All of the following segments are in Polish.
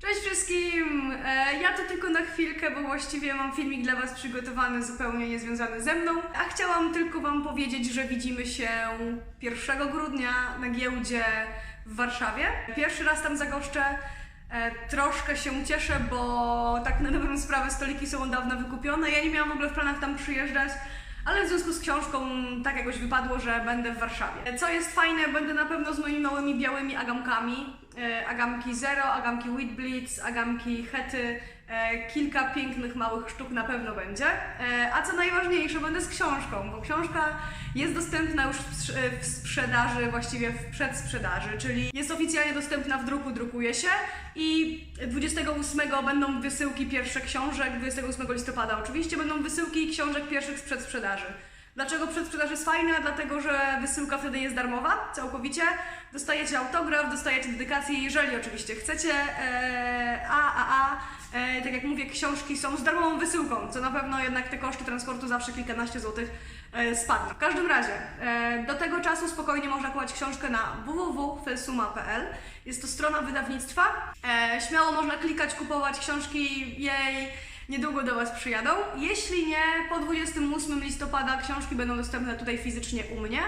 Cześć wszystkim! E, Ja to tylko na chwilkę, bo właściwie mam filmik dla Was przygotowany zupełnie niezwiązany ze mną. A chciałam tylko Wam powiedzieć, że widzimy się 1 grudnia na giełdzie w Warszawie. Pierwszy raz tam zagoszczę. E, Troszkę się cieszę, bo tak na dobrą sprawę stoliki są od dawna wykupione. Ja nie miałam w ogóle w planach tam przyjeżdżać. Ale w związku z książką tak jakoś wypadło, że będę w Warszawie. Co jest fajne, będę na pewno z moimi małymi białymi agamkami. E, agamki Zero, agamki Wheatblitz, agamki Hety. E, kilka pięknych małych sztuk na pewno będzie. E, a co najważniejsze, będę z książką, bo książka jest dostępna już w, sprz- w sprzedaży, właściwie w przedsprzedaży, czyli jest oficjalnie dostępna w druku, drukuje się i 28 będą wysyłki pierwsze książek, 28 listopada oczywiście będą wysyłki książek pierwszych z przedsprzedaży. Dlaczego przedsprzedaż jest fajna? Dlatego, że wysyłka wtedy jest darmowa, całkowicie. Dostajecie autograf, dostajecie dedykację, jeżeli oczywiście chcecie. Eee, a, a, a, e, tak jak mówię, książki są z darmową wysyłką, co na pewno jednak te koszty transportu zawsze kilkanaście złotych e, spadną. W każdym razie, e, do tego czasu spokojnie można kupować książkę na www.felsuma.pl. Jest to strona wydawnictwa. E, śmiało można klikać, kupować książki jej niedługo do Was przyjadą. Jeśli nie, po 28 listopada książki będą dostępne tutaj fizycznie u mnie.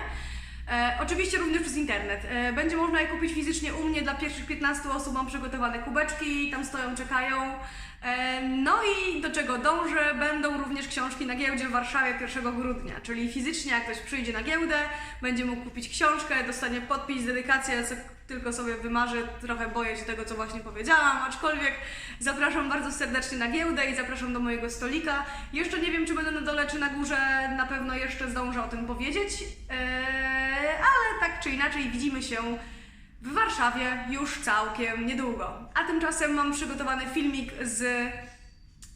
E, oczywiście również przez internet. E, będzie można je kupić fizycznie u mnie. Dla pierwszych 15 osób mam przygotowane kubeczki, tam stoją, czekają. E, no i do czego dążę? Będą również książki na giełdzie w Warszawie 1 grudnia, czyli fizycznie jak ktoś przyjdzie na giełdę, będzie mógł kupić książkę, dostanie podpis, dedykację, co tylko sobie wymarzę, trochę boję się tego, co właśnie powiedziałam, aczkolwiek zapraszam bardzo serdecznie na giełdę i zapraszam do mojego stolika. Jeszcze nie wiem, czy będę na dole, czy na górze, na pewno jeszcze zdążę o tym powiedzieć, ale tak czy inaczej widzimy się w Warszawie już całkiem niedługo. A tymczasem mam przygotowany filmik z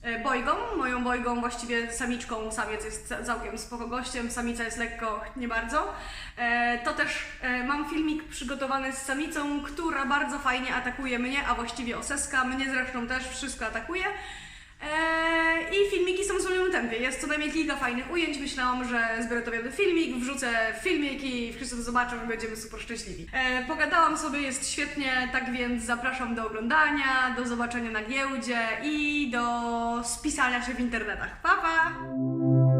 e, Bojgą, moją Bojgą, właściwie samiczką, samiec jest ca- całkiem spoko gościem, samica jest lekko nie bardzo. E, to też e, mam filmik przygotowany z samicą, która bardzo fajnie atakuje mnie, a właściwie oseska, mnie zresztą też wszystko atakuje. E, I filmiki są w swoim tempie. Jest co najmniej kilka fajnych ujęć. Myślałam, że zbiorę to jeden filmik, wrzucę filmik i wszyscy to zobaczą i będziemy super szczęśliwi. E, pogadałam sobie, jest świetnie, tak więc zapraszam do oglądania, do zobaczenia na giełdzie i do spisania się w internetach. Pa, pa!